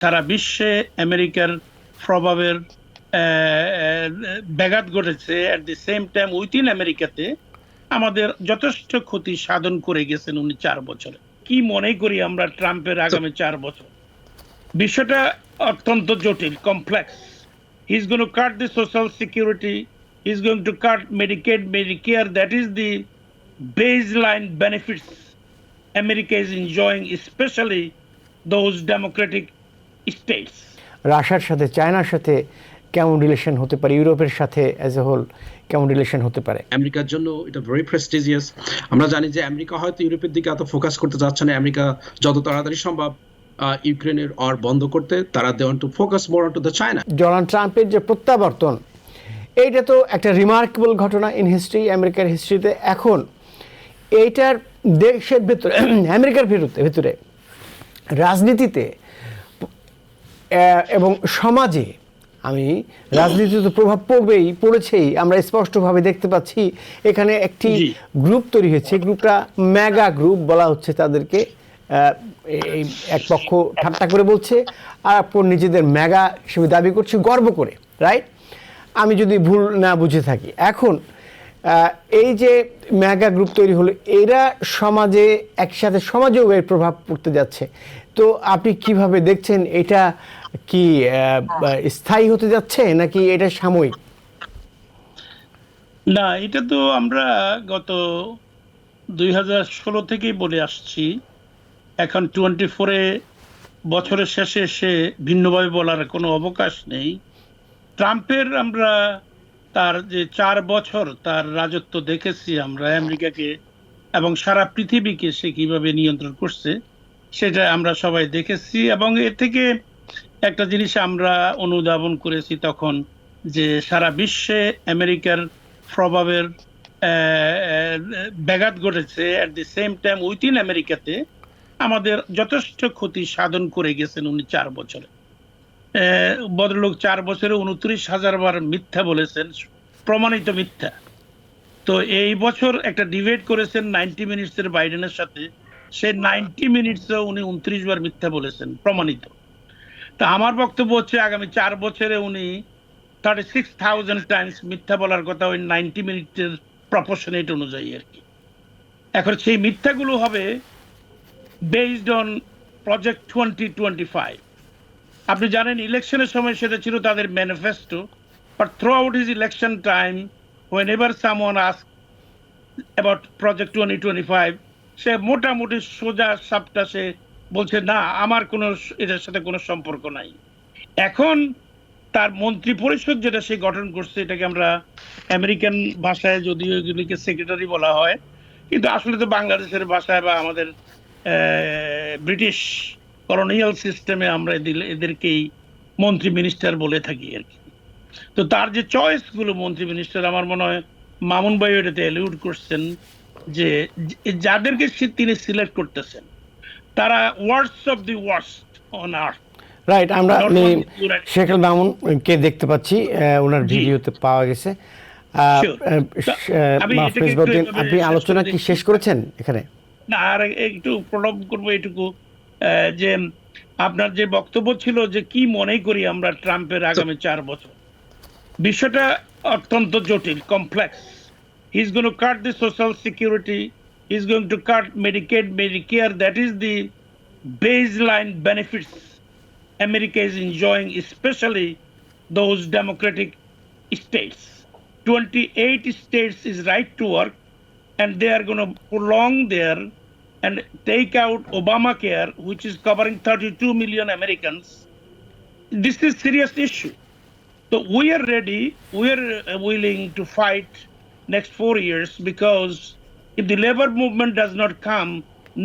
সারা বিশ্বে আমেরিকার প্রভাবের ব্যাঘাত ঘটেছে। At the same time within আমেরিকাতে আমাদের যথেষ্ট ক্ষতি সাধন করে গেছেন উনি চার বছরে। কি মনে করি আমরা ট্রাম্পের আগামী চার বছর? বিষয়টা অত্যন্ত জটিল complex is to cut the social security is going to cut Medicaid Medicare that is the baseline benefits America is enjoying, specially those democratic states. রাশিয়ার সাথে চায়নার সাথে কেমন রিলেশন হতে পারে? ইউরোপের সাথে অ্যাজ এ হোল কেমন রিলেশন হতে পারে? আমেরিকার জন্য এটা ভেরি প্রেস্টিজিয়াস আমরা জানি যে আমেরিকা হয়তো ইউরোপের দিকে এত ফোকাস করতে যাচ্ছে না। আমেরিকা যত তাড়াতাড়ি সম্ভব ইউক্রেনের অর বন্ধ করতে তারা they want to focus more on to the China Donald ট্রাম্পের যে প্রত্যাবর্তন এইটা তো একটা রিমার্কেবল ঘটনা ইন হিস্ট্রি আমেরিকার হিস্ট্রিতে এখন এইটার দেশের ভেতরে আমেরিকার ভিতরে ভেতরে রাজনীতিতে এবং সমাজে আমি রাজনীতিতে তো প্রভাব পড়বেই পড়েছেই আমরা স্পষ্টভাবে দেখতে পাচ্ছি এখানে একটি গ্রুপ তৈরি হয়েছে গ্রুপটা মেগা গ্রুপ বলা হচ্ছে তাদেরকে এই এক পক্ষ ঠাট্টা করে বলছে আর অপর নিজেদের ম্যাগা হিসেবে দাবি করছে গর্ব করে রাইট আমি যদি ভুল না বুঝে থাকি এখন এই যে ম্যাগা গ্রুপ তৈরি হলো এরা সমাজে একসাথে সমাজেও এর প্রভাব পড়তে যাচ্ছে তো আপনি কীভাবে দেখছেন এটা কি স্থায়ী হতে যাচ্ছে নাকি এটা সাময়িক? না, এটা তো আমরা গত দুই হাজার ষোলো থেকেই বলে আসছি। এখন টোয়েন্টি ফোরে বছরের শেষে এসে ভিন্নভাবে বলার কোনো অবকাশ নেই। ট্রাম্পের আমরা তার যে চার বছর তার রাজত্ব দেখেছি আমরা আমেরিকাকে এবং সারা পৃথিবীকে সে কীভাবে নিয়ন্ত্রণ করছে, সেটা আমরা সবাই দেখেছি এবং এ থেকে একটা জিনিস আমরা অনুধাবন করেছি তখন যে সারা বিশ্বে আমেরিকার প্রভাবের ব্যাঘাত ঘটেছে। At the same time within আমেরিকাতে আমাদের যথেষ্ট ক্ষতি সাধন করে গেছেন উনি চার বছরে। ভদ্রলোক চার বছরে উনত্রিশ হাজার বার মিথ্যা বলেছেন, প্রমাণিত মিথ্যা। তো এই বছর একটা ডিবেট করেছেন নাইনটি মিনিটসের বাইডেনের সাথে। সে নাইনটি মিনিটসে উনি উনত্রিশ বার মিথ্যা বলেছেন, প্রমাণিত। তা আমার বক্তব্য হচ্ছে আগামী চার বছরে উনি থার্টি সিক্স থাউজেন্ড টাইমস মিথ্যা বলার কথা ওই নাইনটি মিনিটের প্রপোর্শনেট অনুযায়ী আর কি। এখন সেই মিথ্যাগুলো হবে based on project twenty twenty five আপনি জানেন ইলেকশনের সময় সেটা ছিল তাদের manifesto but throughout is election time whenever someone ask about project twenty twenty five সে মোটামুটি সোজা সাপটা সে বলছে, না, আমার কোনো এটার সাথে কোনো সম্পর্ক নাই। এখন তার মন্ত্রী পরিষদ যেটা সে গঠন করছে, এটাকে আমরা আমেরিকান ভাষায় যদিও এগুলিকে সেক্রেটারি বলা হয়, কিন্তু আসলে তো বাংলাদেশের ভাষায় বা আমাদের ব্রিটিশ কলোনিয়াল সিস্টেমে আমরা এদের- এদেরকেই মন্ত্রী মিনিস্টার বলে থাকি আর কি। তো তার যে চয়েসগুলো মন্ত্রী মিনিস্টার আমার মনে হয় মামুন ভাই এটাতে এলিউড করছেন যে- যাদেরকে তিনি সিলেক্ট করতেছেন। তারা words of the worst on earth right আমরা only Durant. মামুনকে দেখতে পাচ্ছি ওনার ভিডিওতে পাওয়া গেছে। আপনি আলোচনা কি শেষ করেছেন এখানে? না আর একটু প্রলভ করব এটুকু। যে আপনার যে বক্তব্য ছিল যে কি মনে করি আমরা ট্রাম্পের আগামী চার বছর বিষয়টা অত্যন্ত জটিল complex he is to cut the social security is going to cut Medicaid, Medicare. That is the baseline benefits America is enjoying, especially those democratic states. 28 states is right to work, and they are going to prolong their and take out Obamacare, which is covering 32 million Americans. This is serious issue. So we are ready. We are uh, willing to fight next four years because if the labor movement does not come,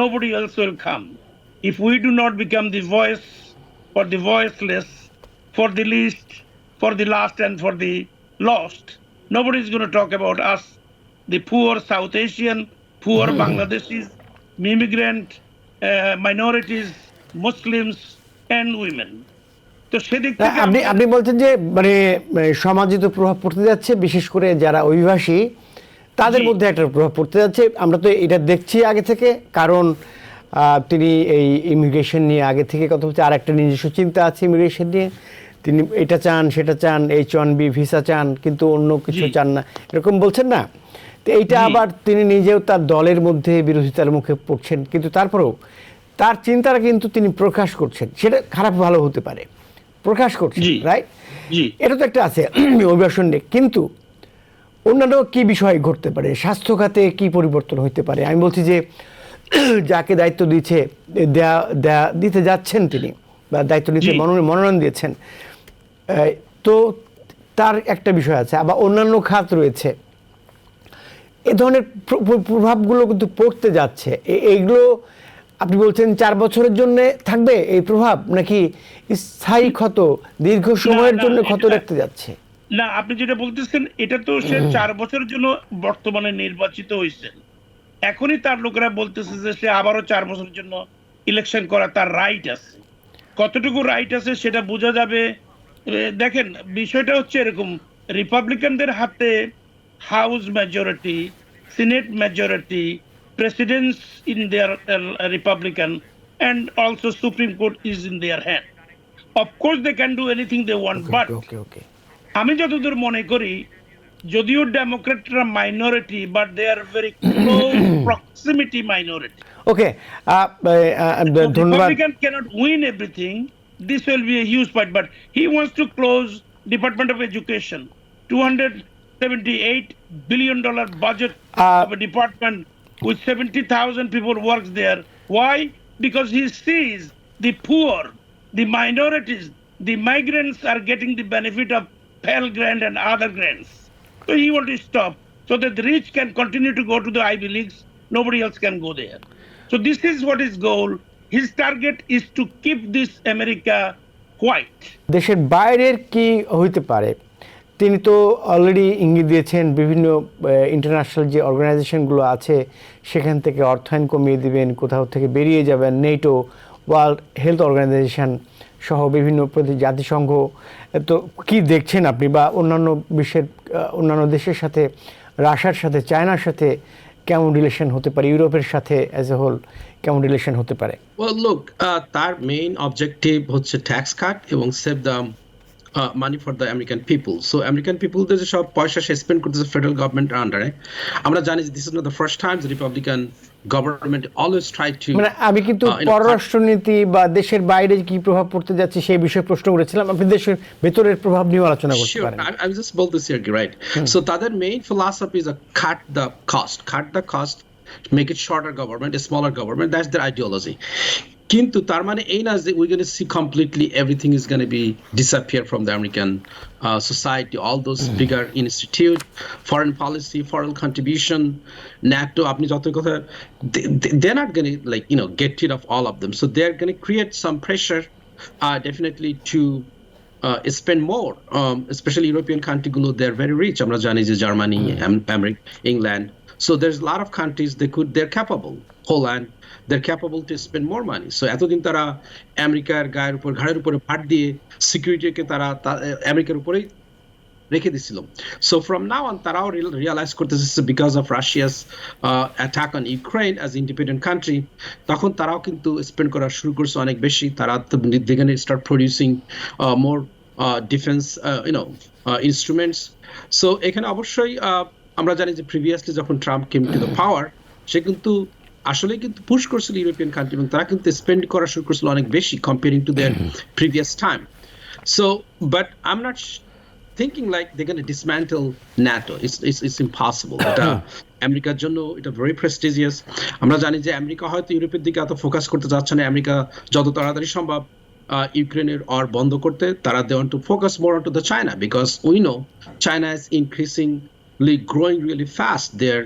nobody else will come. If we do not become the voice for the voiceless, for the least, for the last, and for the lost, nobody is going to talk about us, the poor South Asian, poor mm. Bangladeshis, immigrant, uh, minorities, Muslims, and women. তো সেদিক আপনি আপনি বলছেন যে মানে মানে সমাজে তো প্রভাব পড়তে যাচ্ছে বিশেষ করে যারা অভিবাসী তাদের মধ্যে একটা প্রভাব পড়তে যাচ্ছে। আমরা তো এটা দেখছি আগে থেকে কারণ তিনি এই ইমিগ্রেশন নিয়ে আগে থেকে কথা বলছে। আর একটা নিজস্ব চিন্তা আছে ইমিগ্রেশন নিয়ে। তিনি এটা চান সেটা চান এইচ ওয়ান বি ভিসা চান কিন্তু অন্য কিছু চান না। এরকম বলছেন না? তো এইটা আবার তিনি নিজেও তার দলের মধ্যে বিরোধিতার মুখে পড়ছেন। কিন্তু তারপরেও তার চিন্তাটা কিন্তু তিনি প্রকাশ করছেন। সেটা খারাপ ভালো হতে পারে। প্রকাশ করছেন। রাইট এটা তো একটা আছে অভিবাসন নিয়ে। কিন্তু অন্যান্য কি বিষয় ঘটতে পারে? স্বাস্থ্য খাতে কি পরিবর্তন হতে পারে? আমি বলছি যে যাকে দায়িত্ব দিচ্ছে দেয়া দেয়া দিতে যাচ্ছেন তিনি বা দায়িত্ব নিতে। মনোনয়ন দিয়েছেন তো তার একটা বিষয় আছে। আবার অন্যান্য খাত রয়েছে। এ ধরনের প্র- প্র- প্রভাবগুলো কিন্তু পড়তে যাচ্ছে। এইগুলো আপনি বলছেন চার বছরের জন্য থাকবে এই প্রভাব নাকি স্থায়ী ক্ষত দীর্ঘ সময়ের জন্য ক্ষত রাখতে যাচ্ছে? না আপনি যেটা বলতেছেন এটা তো সে চার বছরের জন্য বর্তমানে নির্বাচিত হয়েছেন এখনই তার লোকেরা বলতেছে যে সে আবারও চার বছরের জন্য ইলেকশন করা তার রাইট আছে। কতটুকু রাইট আছে সেটা বোঝা যাবে। দেখেন বিষয়টা হচ্ছে এরকম। রিপাবলিকানদের হাতে house majority senate majority presidents in there republican and also supreme court is in their hand of course they can do anything they want but আমি যতদূর মনে করি যদিও ডেমোক্রেটরা minority but they are very close proximity minority okay ধন্যবাদ Republican cannot win everything. This will be a huge fight, but he wants to close Department of Education, 278 billion dollar budget Uh, of a department with 70,000 people works there. Why? Because he sees the poor, the minorities, the migrants are getting the benefit of Pell Grant and other grants. So he wants to stop so that the rich can continue to go to the Ivy Leagues. Nobody else can go there. So this is what his goal. His target is to keep this America white. দেশের বাইরের কি হইতে পারে তিনি তো already ইঙ্গিত দিয়েছেন বিভিন্ন ইন্টারন্যাশনাল যে অর্গানাইজেশনগুলো আছে সেখান থেকে অর্থায়ন কমিয়ে দিবেন কোথাও থেকে বেরিয়ে যাবেন নেটো ওয়ার্ল্ড হেলথ অর্গানাইজেশন সহ বিভিন্ন প্রতি জাতিসংঘ তো কি দেখছেন আপনি বা অন্যান্য বিশ্বের অন্যান্য দেশের সাথে রাশিয়ার সাথে চায়নার সাথে কেমন রিলেশন হতে পারে? ইউরোপের সাথে অ্যাজ এ হোল কেমন রিলেশন হতে পারে? ওয়েল uh, তার মেইন অবজেক্টিভ হচ্ছে ট্যাক্স কাট এবং save the money for the American people so American পিপুলদের যে সব পয়সা সে স্পেন্ড করতেছে ফেডারেল গভর্নমেন্টের আন্ডারে আমরা জানি যে this is not the first time republican government always try to মানে আমি কিন্তু Uh, you know, পররাষ্ট্রনীতি বা দেশের বাইরে কি প্রভাব পড়তে যাচ্ছে সেই বিষয়ে প্রশ্ন করেছিলাম আপনি দেশের ভেতরের প্রভাব নিয়ে আলোচনা করতে পারেন I just both this here, right? So তাদের main philosophy is a cut the cost, cut the cost, make it shorter government, a smaller government. That's their ideology. কিন্তু তার মানে এই না যে we're going to see completely everything is going to be disappear from the American uh, society. All those bigger institute, foreign policy, foreign contribution, NATO. আপনি যত কথা, they- they- they're not going to like you know get rid of all of them. So they're going to create some pressure, uh, definitely to uh, spend more, um, especially European countryগুলো they're very rich. আমরা জানি যে Germany, America, England. So there's a lot of countries they could they're capable. Holland, they're capable to spend more money. So এতদিন তারা আমেরিকার গায়ের উপর ঘাড়ের উপরে ভাট দিয়ে সিকিউরিটিকে তারা আমেরিকার উপরেই রেখে দিছিল। সো ফ্রম নাও অন তারাও রিয়ালাইজ করতেছে because of Russia's attack on Ukraine as independent country তখন তারাও কিন্তু স্পেন্ড করা শুরু করছে অনেক বেশি। তারা দেখানে start producing more defence you know instruments so এখানে অবশ্যই আমরা জানি যে প্রিভিয়াসলি যখন Trump came to the power সে কিন্তু আসলে কিন্তু পুশ করছিল ইউরোপিয়ান কান্ট্রি এবং তারা কিন্তু স্পেন্ড করা শুরু করছিল অনেক বেশি comparing to their previous time So, but I'm not sh- thinking like they're going to dismantle NATO. It's, it's, it's impossible. এটা আমেরিকার জন্য এটা ভেরি প্রেস্টিজিয়াস আমরা জানি যে আমেরিকা হয়তো ইউরোপের দিকে এত ফোকাস করতে যাচ্ছে না। আমেরিকা যত তাড়াতাড়ি সম্ভব ইউক্রেনের অর বন্ধ করতে তারা they want to focus more on to the China because we know China is increasingly growing really fast their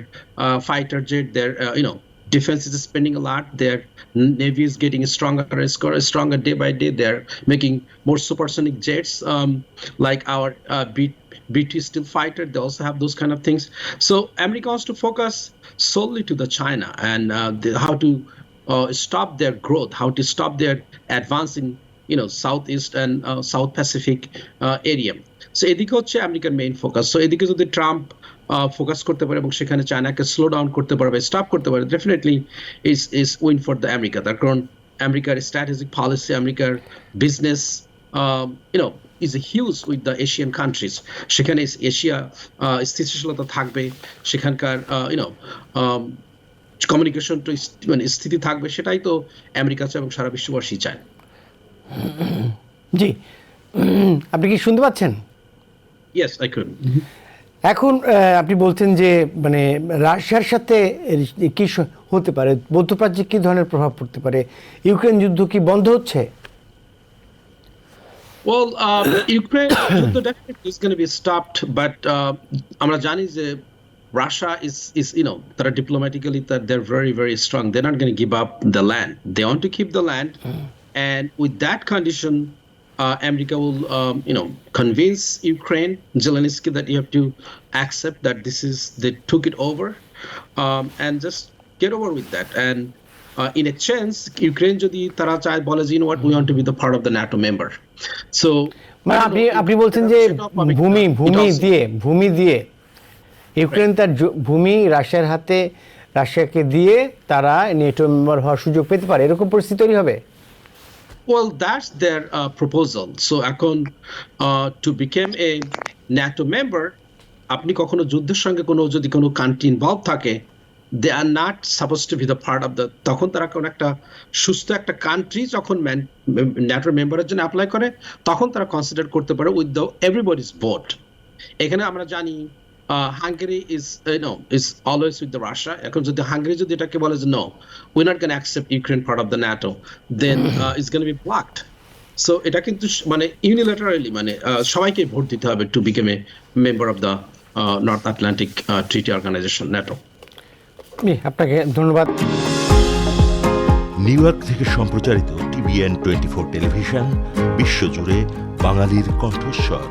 fighter jet there you know defense is spending a lot. Their navy is getting stronger and sco- stronger day by day. They're making more supersonic jets, um, like our uh, B, BT steel fighter. They also have those kind of things. So America wants to focus solely to the China and uh, the, how to uh, stop their growth, how to stop their advancing, you know, southeast and uh, South Pacific uh, area. So, এদিকে হচ্ছে আমেরিকার main focus so এদিকে যদি Trump focus করতে পারে এবং সেখানে চায়নাকে slow down করতে পারে বা স্টপ করতে পারে definitely is is win for the America তার কারণ আমেরিকার স্ট্র্যাটেজিক পলিসি আমেরিকার business you know is a huge with the Asian countries সেখানে এশিয়া স্থিতিশীলতা থাকবে, সেখানকার ইউনো কমিউনিকেশন তো মানে স্থিতি থাকবে, সেটাই তো আমেরিকা চায় এবং সারা বিশ্ববাসী চায়। জি। আপনি কি শুনতে পাচ্ছেন? ইয়েস আই কুড এখন আপনি বলছেন যে মানে রাশিয়ার সাথে কি হতে পারে মধ্যপ্রাচ্যে কি ধরনের প্রভাব পড়তে পারে ইউক্রেন যুদ্ধ কি বন্ধ হচ্ছে Well, um, Ukraine যুদ্ধ definitely is going to be stopped, but uh, আমরা জানি যে Russia is is you know তারা diplomatically that they're very very strong. They're not going to give up the land. They want to keep the land, and with that condition, uh, America will um, you know convince Ukraine Zelensky that you have to accept that this is they took it over, um, and just get over with that and. Uh, in exchange, Ukraine যদি তারা চায় বলে যে know what we want to be the part of the NATO member. So মানে আপনি আপনি বলছেন যে। ভূমি ভূমি দিয়ে ভূমি দিয়ে ইউক্রেন তার ভূমি রাশিয়ার হাতে রাশিয়াকে দিয়ে তারা নেটো মেম্বার হওয়ার সুযোগ পেতে পারে এরকম পরিস্থিতি তৈরি হবে Well, that's their uh, proposal. So এখন uh, to become a NATO member, আপনি কখনো যুদ্ধের সঙ্গে কোনো যদি কোনো কান্ট্রি ইনভলভ থাকে they are not suppose to be the part of the তখন তারা কোনো একটা সুস্থ একটা কান্ট্রি যখন ন্যাটো মেম্বারের জন্য অ্যাপ্লাই করে তখন তারা কনসিডার করতে পারে উইথ দ্য এভরিবডিজ ভোট এখানে আমরা জানি Hungary is no is always with the Russia এখন যদি হাঙ্গেরি যদি এটাকে বলে যে no we not can accept Ukraine part of the NATO then is can be blocked so এটা কিন্তু মানে ইউনিল্যাটারালি মানে সবাইকে ভোট দিতে হবে to become a member of the North Atlantic Treaty Organization NATO আপনাকে ধন্যবাদ। নিউ ইয়র্ক থেকে সম্প্রচারিত টিভিএন টোয়েন্টি ফোর টেলিভিশন বিশ্বজুড়ে বাঙালির কণ্ঠস্বর।